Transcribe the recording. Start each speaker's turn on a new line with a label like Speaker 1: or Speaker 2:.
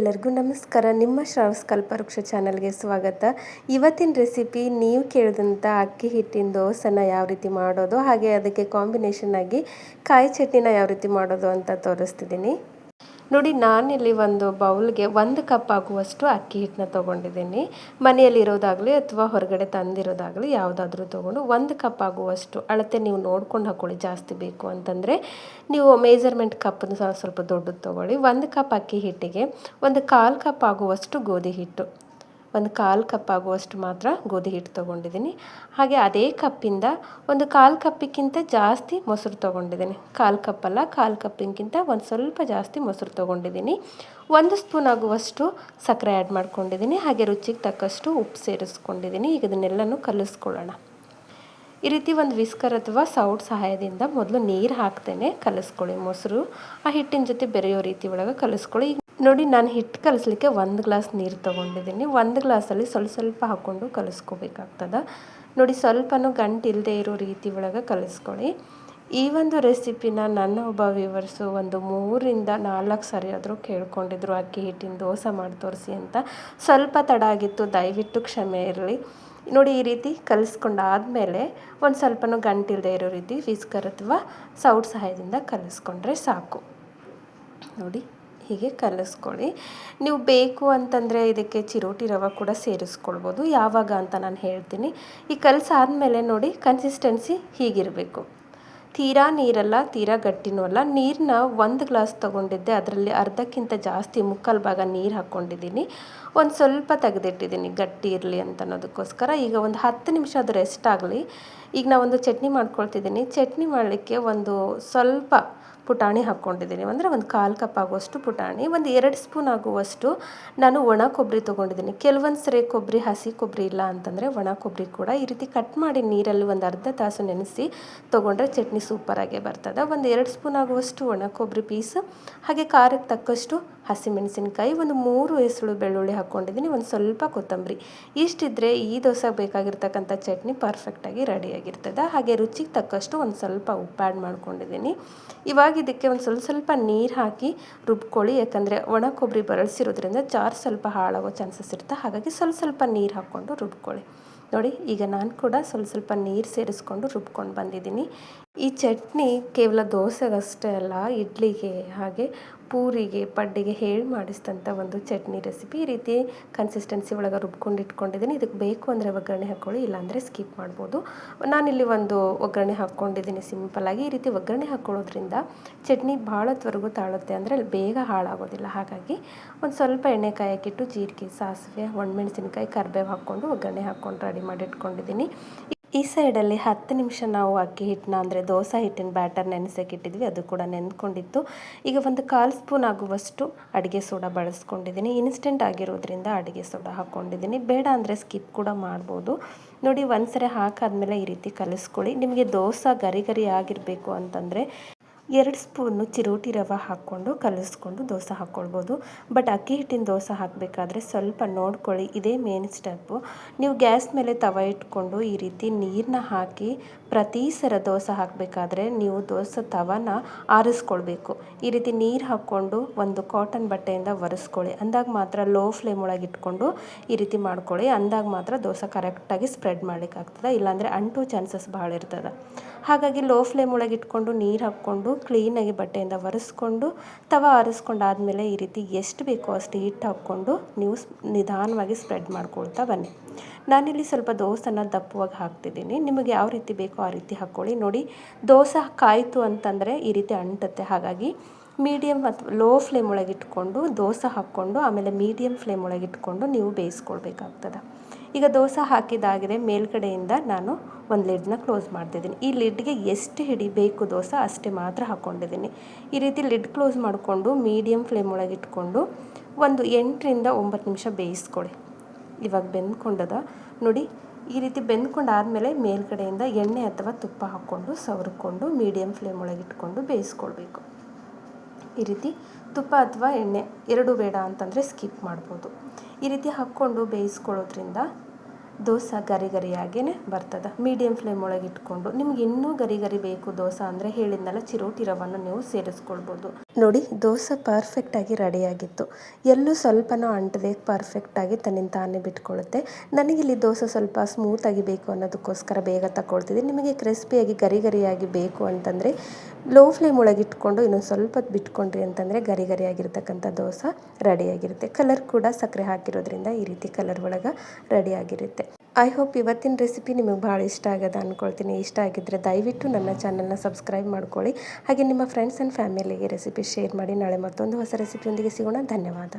Speaker 1: ಎಲ್ಲರಿಗೂ ನಮಸ್ಕಾರ. ನಿಮ್ಮ ಶ್ರಾವಸ್ ಕಲ್ಪವೃಕ್ಷ ಚಾನಲ್ಗೆ ಸ್ವಾಗತ. ಇವತ್ತಿನ ರೆಸಿಪಿ ನೀವು ಕೇಳಿದಂಥ ಅಕ್ಕಿ ಹಿಟ್ಟಿನ ದೋಸೆನ ಯಾವ ರೀತಿ ಮಾಡೋದು, ಹಾಗೆ ಅದಕ್ಕೆ ಕಾಂಬಿನೇಷನ್ ಆಗಿ ಕಾಯಿ ಚಟ್ನಿನ ಯಾವ ರೀತಿ ಮಾಡೋದು ಅಂತ ತೋರಿಸ್ತಿದ್ದೀನಿ. ನೋಡಿ, ನಾನಿಲ್ಲಿ ಒಂದು ಬೌಲ್ಗೆ ಒಂದು ಕಪ್ ಆಗುವಷ್ಟು ಅಕ್ಕಿ ಹಿಟ್ಟನ್ನ ತೊಗೊಂಡಿದ್ದೀನಿ. ಮನೆಯಲ್ಲಿರೋದಾಗಲಿ ಅಥವಾ ಹೊರಗಡೆ ತಂದಿರೋದಾಗಲಿ ಯಾವುದಾದ್ರೂ ತೊಗೊಂಡು ಒಂದು ಕಪ್ ಆಗುವಷ್ಟು ಅಳತೆ ನೀವು ನೋಡ್ಕೊಂಡು ಹಾಕ್ಕೊಳ್ಳಿ ಜಾಸ್ತಿ ಬೇಕು ಅಂತಂದರೆ. ನೀವು ಮೇಜರ್ಮೆಂಟ್ ಕಪ್ಪನ್ನು ಸ್ವಲ್ಪ ದೊಡ್ಡದು ತೊಗೊಳ್ಳಿ. ಒಂದು ಕಪ್ ಅಕ್ಕಿ ಹಿಟ್ಟಿಗೆ ಒಂದು ಕಾಲು ಕಪ್ ಆಗುವಷ್ಟು ಗೋಧಿ ಹಿಟ್ಟು. ಒಂದು ಕಾಲು ಕಪ್ ಆಗುವಷ್ಟು ಮಾತ್ರ ಗೋಧಿ ಹಿಟ್ಟು ತೊಗೊಂಡಿದ್ದೀನಿ. ಹಾಗೆ ಅದೇ ಕಪ್ಪಿಂದ ಒಂದು ಕಾಲು ಕಪ್ಪಿಗಿಂತ ಜಾಸ್ತಿ ಮೊಸರು ತೊಗೊಂಡಿದ್ದೀನಿ. ಕಾಲು ಕಪ್ಪಲ್ಲ, ಕಾಲು ಕಪ್ಪಿಗಿಂತ ಒಂದು ಸ್ವಲ್ಪ ಜಾಸ್ತಿ ಮೊಸರು ತೊಗೊಂಡಿದ್ದೀನಿ. ಒಂದು ಸ್ಪೂನ್ ಆಗುವಷ್ಟು ಸಕ್ಕರೆ ಆ್ಯಡ್ ಮಾಡ್ಕೊಂಡಿದ್ದೀನಿ. ಹಾಗೆ ರುಚಿಗೆ ತಕ್ಕಷ್ಟು ಉಪ್ಪು ಸೇರಿಸ್ಕೊಂಡಿದ್ದೀನಿ. ಈಗ ಇದನ್ನೆಲ್ಲನೂ ಕಲಿಸ್ಕೊಳ್ಳೋಣ. ಈ ರೀತಿ ಒಂದು ವಿಸ್ಕರ್ ಅಥವಾ ಸೌಟ್ ಸಹಾಯದಿಂದ ಮೊದಲು ನೀರು ಹಾಕ್ತೇನೆ. ಕಲಿಸ್ಕೊಳ್ಳಿ ಮೊಸರು. ಆ ಹಿಟ್ಟಿನ ಜೊತೆ ಬೆರೆಯೋ ರೀತಿ ಒಳಗೆ ಕಲಿಸ್ಕೊಳ್ಳಿ. ನೋಡಿ, ನಾನು ಹಿಟ್ಟು ಕಲಿಸ್ಲಿಕ್ಕೆ ಒಂದು ಗ್ಲಾಸ್ ನೀರು ತೊಗೊಂಡಿದ್ದೀನಿ. ಒಂದು ಗ್ಲಾಸಲ್ಲಿ ಸ್ವಲ್ಪ ಸ್ವಲ್ಪ ಹಾಕ್ಕೊಂಡು ಕಲಿಸ್ಕೋಬೇಕಾಗ್ತದೆ. ನೋಡಿ, ಸ್ವಲ್ಪನೂ ಗಂಟು ಇಲ್ಲದೆ ಇರೋ ರೀತಿ ಒಳಗೆ ಕಲಿಸ್ಕೊಳ್ಳಿ. ಈ ಒಂದು ರೆಸಿಪಿನ ನನ್ನ ಒಬ್ಬ ವ್ಯೂವರ್ಸು ಒಂದು ಮೂರಿಂದ ನಾಲ್ಕು ಸರಿ ಆದರೂ ಕೇಳ್ಕೊಂಡಿದ್ರು, ಅಕ್ಕಿ ಹಿಟ್ಟಿನ ದೋಸೆ ಮಾಡಿ ತೋರಿಸಿ ಅಂತ. ಸ್ವಲ್ಪ ತಡ ಆಗಿತ್ತು, ದಯವಿಟ್ಟು ಕ್ಷಮೆ ಇರಲಿ. ನೋಡಿ, ಈ ರೀತಿ ಕಲಿಸ್ಕೊಂಡಾದಮೇಲೆ ಒಂದು ಸ್ವಲ್ಪನೂ ಗಂಟಿಲ್ಲದೆ ಇರೋ ರೀತಿ ಫಿಸ್ಕರ್ ಅಥವಾ ಸೌಟ್ ಸಹಾಯದಿಂದ ಕಲಿಸ್ಕೊಂಡ್ರೆ ಸಾಕು. ನೋಡಿ. ಹೀಗೆ ಕಲಿಸ್ಕೊಳ್ಳಿ. ನೀವು ಬೇಕು ಅಂತಂದರೆ ಇದಕ್ಕೆ ಚಿರೋಟಿ ರವೆ ಕೂಡ ಸೇರಿಸ್ಕೊಳ್ಬೋದು. ಯಾವಾಗ ಅಂತ ನಾನು ಹೇಳ್ತೀನಿ. ಈ ಕಲಸಾದ್ಮೇಲೆ ನೋಡಿ ಕನ್ಸಿಸ್ಟೆನ್ಸಿ ಹೀಗಿರಬೇಕು. ತೀರಾ ನೀರಲ್ಲ, ತೀರಾ ಗಟ್ಟಿನೂ ಅಲ್ಲ. ನೀರನ್ನ ಒಂದು ಗ್ಲಾಸ್ ತೊಗೊಂಡಿದ್ದೆ. ಅದರಲ್ಲಿ ಅರ್ಧಕ್ಕಿಂತ ಜಾಸ್ತಿ ಮುಕ್ಕಾಲು ಭಾಗ ನೀರು ಹಾಕ್ಕೊಂಡಿದ್ದೀನಿ. ಒಂದು ಸ್ವಲ್ಪ ತೆಗೆದಿಟ್ಟಿದ್ದೀನಿ. ಗಟ್ಟಿ ಇರಲಿ ಅಂತ ಅನ್ನೋದಕ್ಕೋಸ್ಕರ ಈಗ ಒಂದು ಹತ್ತು ನಿಮಿಷ ಅದು ರೆಸ್ಟ್ ಆಗಲಿ. ಈಗ ನಾವೊಂದು ಚಟ್ನಿ ಮಾಡ್ಕೊಳ್ತಿದ್ದೀನಿ. ಚಟ್ನಿ ಮಾಡಲಿಕ್ಕೆ ಒಂದು ಸ್ವಲ್ಪ ಪುಟಾಣಿ ಹಾಕ್ಕೊಂಡಿದ್ದೀನಿ. ಅಂದರೆ ಒಂದು ಕಾಲು ಕಪ್ ಆಗುವಷ್ಟು ಪುಟಾಣಿ, ಒಂದು ಎರಡು ಸ್ಪೂನ್ ಆಗುವಷ್ಟು ನಾನು ಒಣ ಕೊಬ್ಬರಿ ತೊಗೊಂಡಿದ್ದೀನಿ. ಕೆಲವೊಂದು ಸರಿ ಕೊಬ್ಬರಿ, ಹಸಿ ಕೊಬ್ಬರಿ ಇಲ್ಲ ಅಂತಂದರೆ ಒಣ ಕೊಬ್ಬರಿ ಕೂಡ ಈ ರೀತಿ ಕಟ್ ಮಾಡಿ ನೀರಲ್ಲಿ ಒಂದು ಅರ್ಧ ತಾಸು ನೆನೆಸಿ ತೊಗೊಂಡ್ರೆ ಚಟ್ನಿ ಸೂಪರಾಗೆ ಬರ್ತದೆ. ಒಂದು ಎರಡು ಸ್ಪೂನ್ ಆಗುವಷ್ಟು ಒಣ ಕೊಬ್ಬರಿ ಪೀಸ್, ಹಾಗೆ ಖಾರಕ್ಕೆ ತಕ್ಕಷ್ಟು ಹಸಿಮೆಣಸಿನ್ಕಾಯಿ, ಒಂದು ಮೂರು ಎಸಳು ಬೆಳ್ಳುಳ್ಳಿ ಹಾಕ್ಕೊಂಡಿದ್ದೀನಿ. ಒಂದು ಸ್ವಲ್ಪ ಕೊತ್ತಂಬರಿ. ಇಷ್ಟಿದ್ರೆ ಈ ದೋಸೆ ಬೇಕಾಗಿರ್ತಕ್ಕಂಥ ಚಟ್ನಿ ಪರ್ಫೆಕ್ಟಾಗಿ ರೆಡಿಯಾಗಿರ್ತದೆ ಹಾಗೆ ರುಚಿಗೆ ತಕ್ಕಷ್ಟು ಒಂದು ಸ್ವಲ್ಪ ಉಪ್ಪು ಆ್ಯಡ್ ಮಾಡ್ಕೊಂಡಿದ್ದೀನಿ. ಇವಾಗ ಇದಕ್ಕೆ ಒಂದು ಸ್ವಲ್ಪ ಸ್ವಲ್ಪ ನೀರು ಹಾಕಿ ರುಬ್ಕೊಳ್ಳಿ. ಯಾಕಂದರೆ ಒಣ ಕೊಬ್ಬರಿ ಬರಳಿಸಿರೋದ್ರಿಂದ ಜಾರ್ ಸ್ವಲ್ಪ ಹಾಳಾಗೋ ಚಾನ್ಸಸ್ ಇರುತ್ತೆ. ಹಾಗಾಗಿ ಸ್ವಲ್ಪ ಸ್ವಲ್ಪ ನೀರು ಹಾಕ್ಕೊಂಡು ರುಬ್ಕೊಳ್ಳಿ. ನೋಡಿ, ಈಗ ನಾನು ಕೂಡ ಸ್ವಲ್ಪ ಸ್ವಲ್ಪ ನೀರು ಸೇರಿಸ್ಕೊಂಡು ರುಬ್ಕೊಂಡು ಬಂದಿದ್ದೀನಿ. ಈ ಚಟ್ನಿ ಕೇವಲ ದೋಸೆಗಷ್ಟೇ ಅಲ್ಲ, ಇಡ್ಲಿಗೆ ಹಾಗೆ ಪೂರಿಗೆ, ಪಡ್ಡಿಗೆ ಹೇಳಿ ಮಾಡಿಸಿದಂಥ ಒಂದು ಚಟ್ನಿ ರೆಸಿಪಿ ಈ ರೀತಿ ಕನ್ಸಿಸ್ಟೆನ್ಸಿ ಒಳಗೆ ರುಬ್ಕೊಂಡು ಇಟ್ಕೊಂಡಿದ್ದೀನಿ. ಇದಕ್ಕೆ ಬೇಕು ಅಂದರೆ ಒಗ್ಗರಣೆ ಹಾಕ್ಕೊಳ್ಳಿ ಇಲ್ಲಾಂದರೆ ಸ್ಕಿಪ್ ಮಾಡ್ಬೋದು. ನಾನಿಲ್ಲಿ ಒಂದು ಒಗ್ಗರಣೆ ಹಾಕ್ಕೊಂಡಿದ್ದೀನಿ ಸಿಂಪಲಾಗಿ ಈ ರೀತಿ ಒಗ್ಗರಣೆ ಹಾಕ್ಕೊಳ್ಳೋದ್ರಿಂದ ಚಟ್ನಿ ಭಾಳತ್ವರೆಗೂ ತಾಳುತ್ತೆ ಅಂದರೆ ಅಲ್ಲಿ ಬೇಗ ಹಾಳಾಗೋದಿಲ್ಲ. ಹಾಗಾಗಿ ಒಂದು ಸ್ವಲ್ಪ ಎಣ್ಣೆ ಕಾಯಕ್ಕಿಟ್ಟು ಜೀರಿಗೆ, ಸಾಸಿವೆ, ಒಣಮೆಣಸಿನ್ಕಾಯಿ, ಕರ್ಬೇವು ಹಾಕ್ಕೊಂಡು ಒಗ್ಗರಣೆ ಹಾಕ್ಕೊಂಡು ರೆಡಿ ಮಾಡಿ ಇಟ್ಕೊಂಡಿದ್ದೀನಿ. ಈ ಸೈಡಲ್ಲಿ ಹತ್ತು ನಿಮಿಷ ನಾವು ಅಕ್ಕಿ ಹಿಟ್ಟನ್ನ, ಅಂದರೆ ದೋಸೆ ಹಿಟ್ಟಿನ ಬ್ಯಾಟರ್ ನೆನೆಸಕ್ಕಿಟ್ಟಿದ್ವಿ ಅದು ಕೂಡ ನೆನೆದುಕೊಂಡಿತ್ತು ಈಗ ಒಂದು ಕಾಲು ಸ್ಪೂನ್ ಆಗುವಷ್ಟು ಅಡುಗೆ ಸೋಡಾ ಬಳಸ್ಕೊಂಡಿದ್ದೀನಿ. ಇನ್ಸ್ಟೆಂಟ್ ಆಗಿರೋದ್ರಿಂದ ಅಡುಗೆ ಸೋಡಾ ಹಾಕ್ಕೊಂಡಿದ್ದೀನಿ. ಬೇಡ ಅಂದರೆ ಸ್ಕಿಪ್ ಕೂಡ ಮಾಡ್ಬೋದು. ನೋಡಿ ಒಂದು ಸರಿ ಹಾಕಾದ್ಮೇಲೆ ಈ ರೀತಿ ಕಲಿಸ್ಕೊಳ್ಳಿ. ನಿಮಗೆ ದೋಸೆ ಗರಿ ಗರಿ ಆಗಿರಬೇಕು ಅಂತಂದರೆ ಎರಡು ಸ್ಪೂನು ಚಿರೋಟಿ ರವೆ ಹಾಕ್ಕೊಂಡು ಕಲಿಸ್ಕೊಂಡು ದೋಸೆ ಹಾಕ್ಕೊಳ್ಬೋದು. ಬಟ್ ಅಕ್ಕಿ ಹಿಟ್ಟಿನ ದೋಸೆ ಹಾಕಬೇಕಾದ್ರೆ ಸ್ವಲ್ಪ ನೋಡ್ಕೊಳ್ಳಿ, ಇದೇ ಮೇನ್ ಸ್ಟೆಪ್ಪು ನೀವು ಗ್ಯಾಸ್ ಮೇಲೆ ತವ ಇಟ್ಕೊಂಡು ಈ ರೀತಿ ನೀರನ್ನ ಹಾಕಿ ಪ್ರತಿ ಸರ ದೋಸೆ ಹಾಕಬೇಕಾದ್ರೆ ನೀವು ದೋಸೆ ತವನ ಆರಿಸ್ಕೊಳ್ಬೇಕು. ಈ ರೀತಿ ನೀರು ಹಾಕ್ಕೊಂಡು ಒಂದು ಕಾಟನ್ ಬಟ್ಟೆಯಿಂದ ಒರೆಸ್ಕೊಳ್ಳಿ. ಅಂದಾಗ ಮಾತ್ರ ಲೋ ಫ್ಲೇಮ್ ಒಳಗೆ ಇಟ್ಕೊಂಡು ಈ ರೀತಿ ಮಾಡ್ಕೊಳ್ಳಿ. ಅಂದಾಗ ಮಾತ್ರ ದೋಸೆ ಕರೆಕ್ಟಾಗಿ ಸ್ಪ್ರೆಡ್ ಮಾಡಲಿಕ್ಕಾಗ್ತದೆ. ಇಲ್ಲಾಂದರೆ ಅಂಟು ಚಾನ್ಸಸ್ ಭಾಳ ಇರ್ತದೆ. ಹಾಗಾಗಿ ಲೋ ಫ್ಲೇಮ್ ಒಳಗೆ ಇಟ್ಕೊಂಡು ನೀರು ಹಾಕ್ಕೊಂಡು ಕ್ಲೀನಾಗಿ ಬಟ್ಟೆಯಿಂದ ಒರೆಸ್ಕೊಂಡು ತವ ಆರಿಸ್ಕೊಂಡಾದಮೇಲೆ ಈ ರೀತಿ ಎಷ್ಟು ಬೇಕೋ ಅಷ್ಟು ಹಿಟ್ಟು ಹಾಕ್ಕೊಂಡು ನೀವು ನಿಧಾನವಾಗಿ ಸ್ಪ್ರೆಡ್ ಮಾಡ್ಕೊಳ್ತಾ ಬನ್ನಿ. ನಾನಿಲ್ಲಿ ಸ್ವಲ್ಪ ದೋಸೆನ ದಪ್ಪವಾಗಿ ಹಾಕ್ತಿದ್ದೀನಿ. ನಿಮಗೆ ಯಾವ ರೀತಿ ಬೇಕೋ ಆ ರೀತಿ ಹಾಕ್ಕೊಳ್ಳಿ. ನೋಡಿ, ದೋಸೆ ಕಾಯಿತು ಅಂತಂದರೆ ಈ ರೀತಿ ಅಂಟುತ್ತೆ. ಹಾಗಾಗಿ ಮೀಡಿಯಮ್ ಅಥವಾ ಲೋ ಫ್ಲೇಮ್ ಒಳಗೆ ಇಟ್ಕೊಂಡು ದೋಸೆ ಹಾಕ್ಕೊಂಡು ಆಮೇಲೆ ಮೀಡಿಯಮ್ ಫ್ಲೇಮ್ ಒಳಗೆ ಇಟ್ಕೊಂಡು ನೀವು ಬೇಯಿಸ್ಕೊಳ್ಬೇಕಾಗ್ತದೆ. ಈಗ ದೋಸೆ ಹಾಕಿದಾಗಿದೆ ಮೇಲ್ಗಡೆಯಿಂದ ನಾನು ಒಂದು ಲಿಡ್ನ ಕ್ಲೋಸ್ ಮಾಡ್ತಿದ್ದೀನಿ. ಈ ಲಿಡ್ಗೆ ಎಷ್ಟು ಹಿಡಿಬೇಕು ದೋಸೆ ಅಷ್ಟೇ ಮಾತ್ರ ಹಾಕ್ಕೊಂಡಿದ್ದೀನಿ. ಈ ರೀತಿ ಲಿಡ್ ಕ್ಲೋಸ್ ಮಾಡಿಕೊಂಡು ಮೀಡಿಯಮ್ ಫ್ಲೇಮ್ ಒಳಗೆ ಇಟ್ಕೊಂಡು ಒಂದು ಎಂಟರಿಂದ ಒಂಬತ್ತು ನಿಮಿಷ ಬೇಯಿಸ್ಕೊಳ್ಳಿ ಇವಾಗ ಬೆಂದ್ಕೊಂಡದ, ನೋಡಿ, ಈ ರೀತಿ ಬೆಂದ್ಕೊಂಡಾದಮೇಲೆ ಮೇಲ್ಗಡೆಯಿಂದ ಎಣ್ಣೆ ಅಥವಾ ತುಪ್ಪ ಹಾಕ್ಕೊಂಡು ಸವರ್ಕೊಂಡು ಮೀಡಿಯಮ್ ಫ್ಲೇಮ್ ಒಳಗೆ ಇಟ್ಕೊಂಡು ಬೇಯಿಸ್ಕೊಳ್ಬೇಕು. ಈ ರೀತಿ ತುಪ್ಪ ಅಥವಾ ಎಣ್ಣೆ ಎರಡೂ ಬೇಡ ಅಂತಂದರೆ ಸ್ಕಿಪ್ ಮಾಡ್ಬೋದು. ಈ ರೀತಿ ಹಾಕ್ಕೊಂಡು ಬೇಯಿಸ್ಕೊಳ್ಳೋದ್ರಿಂದ ದೋಸೆ ಗರಿ ಗರಿಯಾಗೇ ಬರ್ತದೆ. ಮೀಡಿಯಮ್ ಫ್ಲೇಮ್ ಒಳಗೆ ಇಟ್ಕೊಂಡು ನಿಮ್ಗೆ ಇನ್ನೂ ಗರಿ ಗರಿ ಬೇಕು ದೋಸೆ ಅಂದರೆ ಹೇಳಿದ್ನಲ್ಲ ಚಿರೋಟಿ ರವನ್ನು ನೀವು ಸೇರಿಸ್ಕೊಳ್ಬೋದು. ನೋಡಿ, ದೋಸೆ ಪರ್ಫೆಕ್ಟಾಗಿ ರೆಡಿಯಾಗಿತ್ತು ಎಲ್ಲೂ ಸ್ವಲ್ಪನೂ ಅಂಟದೆ ಪರ್ಫೆಕ್ಟಾಗಿ ತನ್ನಿಂದ ತಾನೇ ಬಿಟ್ಕೊಳ್ಳುತ್ತೆ. ನನಗಿಲ್ಲಿ ದೋಸೆ ಸ್ವಲ್ಪ ಸ್ಮೂತಾಗಿ ಬೇಕು ಅನ್ನೋದಕ್ಕೋಸ್ಕರ ಬೇಗ ತಗೊಳ್ತಿದ್ದೆ ನಿಮಗೆ ಕ್ರಿಸ್ಪಿಯಾಗಿ ಗರಿ ಗರಿಯಾಗಿ ಬೇಕು ಅಂತಂದರೆ ಲೋ ಫ್ಲೇಮ್ ಒಳಗೆ ಇಟ್ಕೊಂಡು ಇನ್ನೊಂದು ಸ್ವಲ್ಪ ಬಿಟ್ಕೊಂಡ್ರಿ ಅಂತಂದರೆ ಗರಿ ಗರಿಯಾಗಿರ್ತಕ್ಕಂಥ ದೋಸೆ ರೆಡಿಯಾಗಿರುತ್ತೆ ಕಲರ್ ಕೂಡ ಸಕ್ಕರೆ ಹಾಕಿರೋದ್ರಿಂದ ಈ ರೀತಿ ಕಲರ್ ಒಳಗೆ ರೆಡಿಯಾಗಿರುತ್ತೆ ಐ ಹೋಪ್ ಇವತ್ತಿನ ರೆಸಿಪಿ ನಿಮಗೆ ಭಾಳ ಇಷ್ಟ ಆಗದ ಅಂದ್ಕೊಳ್ತೀನಿ ಇಷ್ಟ ಆಗಿದ್ದರೆ ದಯವಿಟ್ಟು ನನ್ನ ಚಾನಲ್ನ ಸಬ್ಸ್ಕ್ರೈಬ್ ಮಾಡ್ಕೊಳ್ಳಿ. ಹಾಗೆ ನಿಮ್ಮ ಫ್ರೆಂಡ್ಸ್ ಆ್ಯಂಡ್ ಫ್ಯಾಮಿಲಿಗೆ ರೆಸಿಪಿ ಶೇರ್ ಮಾಡಿ. ನಾಳೆ ಮತ್ತೊಂದು ಹೊಸ ರೆಸಿಪಿಯೊಂದಿಗೆ ಸಿಗೋಣ. ಧನ್ಯವಾದ.